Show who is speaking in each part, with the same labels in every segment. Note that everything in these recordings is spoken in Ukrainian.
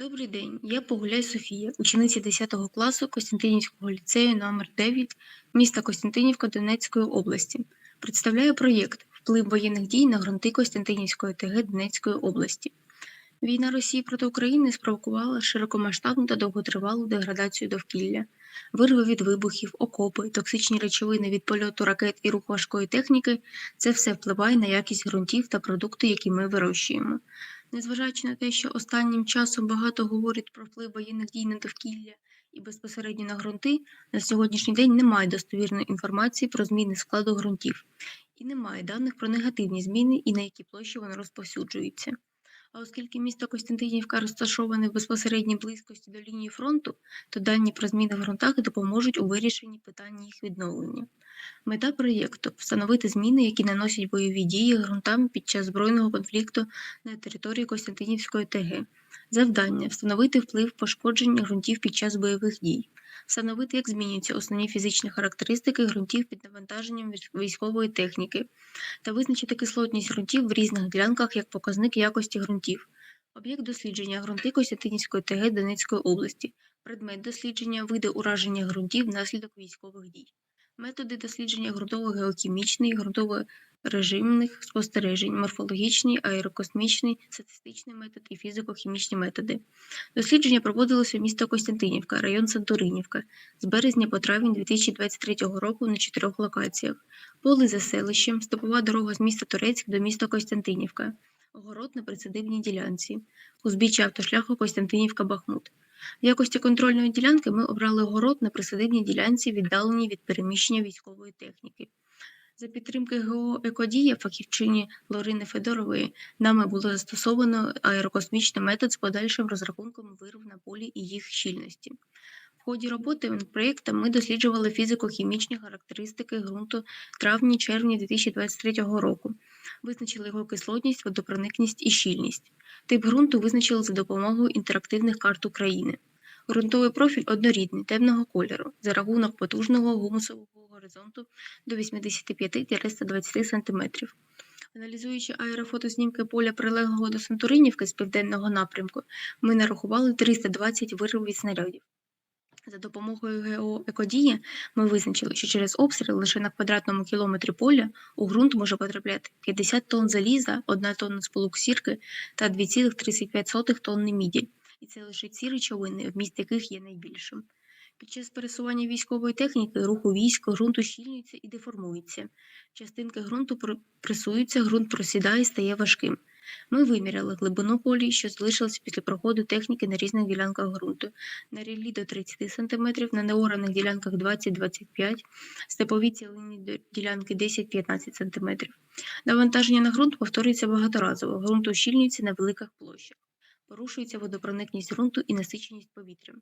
Speaker 1: Добрий день, я Погуляй Софія, учениця 10 класу Костянтинівського ліцею номер 9 міста Костянтинівка Донецької області. Представляю проєкт Вплив воєнних дій на ґрунти Костянтинівської ТГ Донецької області. Війна Росії проти України спровокувала широкомасштабну та довготривалу деградацію довкілля, вирви від вибухів, окопи, токсичні речовини від польоту ракет і рух важкої техніки це все впливає на якість ґрунтів та продукти, які ми вирощуємо. Незважаючи на те, що останнім часом багато говорять про вплив воєнних дій на довкілля і безпосередньо на ґрунти, на сьогоднішній день немає достовірної інформації про зміни складу ґрунтів і немає даних про негативні зміни і на які площі вони розповсюджуються. А оскільки місто Костянтинівка розташоване в безпосередній близькості до лінії фронту, то дані про зміни в ґрунтах допоможуть у вирішенні питання їх відновлення. Мета проєкту встановити зміни, які наносять бойові дії ґрунтам під час збройного конфлікту на території Костянтинівської ТГ. Завдання встановити вплив пошкодження ґрунтів під час бойових дій, встановити, як змінюються основні фізичні характеристики ґрунтів під навантаженням військової техніки та визначити кислотність ґрунтів в різних ділянках як показник якості ґрунтів. Об'єкт дослідження ґрунти Костянтинівської ТГ Донецької області, предмет дослідження види ураження ґрунтів внаслідок військових дій. Методи дослідження ґрунтово-геохімічний, ґрунтово-режимних спостережень, морфологічний, аерокосмічний, статистичний метод і фізико-хімічні методи. Дослідження проводилося в місто Костянтинівка, район Санторинівка, з березня по травень 2023 року на чотирьох локаціях. Поле за селищем, стопова дорога з міста Турецьк до міста Костянтинівка, огород на присадибній ділянці, узбіччя автошляху Костянтинівка-Бахмут. В якості контрольної ділянки ми обрали город на присадибній ділянці, віддаленій від переміщення військової техніки. За підтримки ГО «Екодія» фахівчині Лорини Федорової нами було застосовано аерокосмічний метод з подальшим розрахунком вирв на полі і їх щільності. В ході роботи над проєктом ми досліджували фізико-хімічні характеристики ґрунту травні-червні 2023 року, визначили його кислотність, водопроникність і щільність. Тип ґрунту визначили за допомогою інтерактивних карт України. Грунтовий профіль однорідний, темного кольору, за рахунок потужного гумусового горизонту до 85-120 см. Аналізуючи аерофотознімки поля прилеглого до Сантуринівки з південного напрямку, ми нарахували 320 виривів від снарядів. За допомогою ГО «Екодія» ми визначили, що через обстріл лише на квадратному кілометрі поля у ґрунт може потрапляти 50 тонн заліза, 1 тонна сполук сірки та 2,35 тонни міді. І це лише ці речовини, вміст яких є найбільшим. Під час пересування військової техніки руху військ ґрунт ущільнюється і деформується. Частинки ґрунту пресуються, ґрунт просідає і стає важким. Ми виміряли глибину полі, що залишилася після проходу техніки на різних ділянках ґрунту. На ріллі до 30 см, на неораних ділянках 20-25 степові цілинні ділянки 10-15 см. Навантаження на ґрунт повторюється багаторазово, ґрунт ущільнюється на великих площах. Порушується водопроникність ґрунту і насиченість повітрям.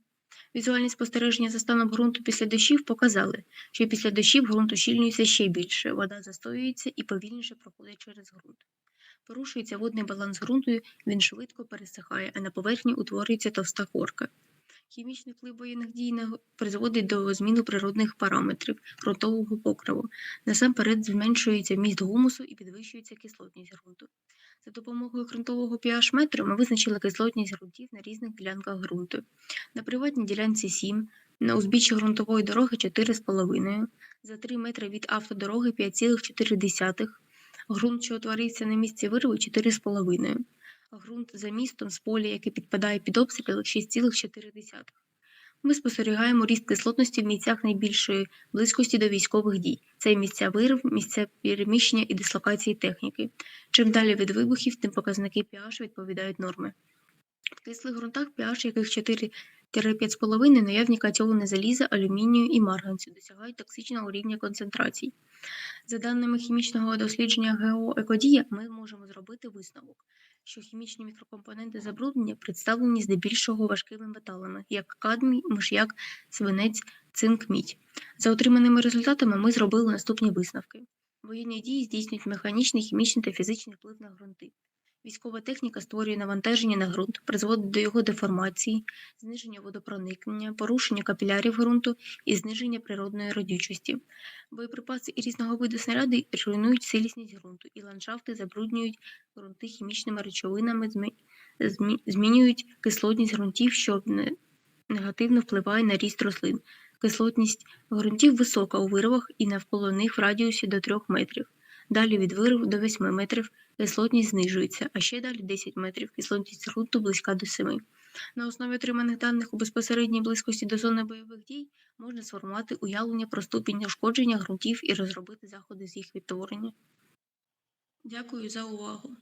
Speaker 1: Візуальні спостереження за станом ґрунту після дощів показали, що після дощів ґрунт ущільнюється ще більше, вода застоюється і повільніше проходить через ґрунт. Порушується водний баланс ґрунту, він швидко пересихає, а на поверхні утворюється товста корка. Хімічний вплив воєнних дій призводить до зміни природних параметрів ґрунтового покриву. Насамперед зменшується вміст гумусу і підвищується кислотність ґрунту. За допомогою ґрунтового pH метру ми визначили кислотність ґрунтів на різних ділянках ґрунту. На приватній ділянці 7, на узбіччі ґрунтової дороги 4,5, за 3 метри від автодороги 5,4, ґрунт, що утворився на місці вирви 4,5, ґрунт за містом з поля, яке підпадає під обстріл 6,4. Ми спостерігаємо ріст кислотності в місцях найбільшої близькості до військових дій. Це місця вирв, місця переміщення і дислокації техніки. Чим далі від вибухів, тим показники pH відповідають норми. В кислих ґрунтах pH, яких 4-5,5 наявні катіони заліза, алюмінію і марганцю досягають токсичного рівня концентрацій. За даними хімічного дослідження ГО «Екодія», ми можемо зробити висновок, що хімічні мікрокомпоненти забруднення представлені здебільшого важкими металами, як кадмій, миш'як, свинець, цинк, мідь. За отриманими результатами ми зробили наступні висновки. Воєнні дії здійснюють механічний, хімічний та фізичний вплив на ґрунти. Військова техніка створює навантаження на ґрунт, призводить до його деформації, зниження водопроникнення, порушення капілярів ґрунту і зниження природної родючості. Боєприпаси і різного виду снаряди руйнують цілісність ґрунту, і ландшафти забруднюють ґрунти хімічними речовинами, змінюють кислотність ґрунтів, що негативно впливає на ріст рослин. Кислотність ґрунтів висока у вирвах і навколо них в радіусі до 3 метрів. Далі від вирв до 8 метрів кислотність знижується, а ще далі 10 метрів кислотність ґрунту близька до 7. На основі отриманих даних у безпосередній близькості до зони бойових дій можна сформувати уявлення про ступінь ушкодження ґрунтів і розробити заходи з їх відтворення. Дякую за увагу.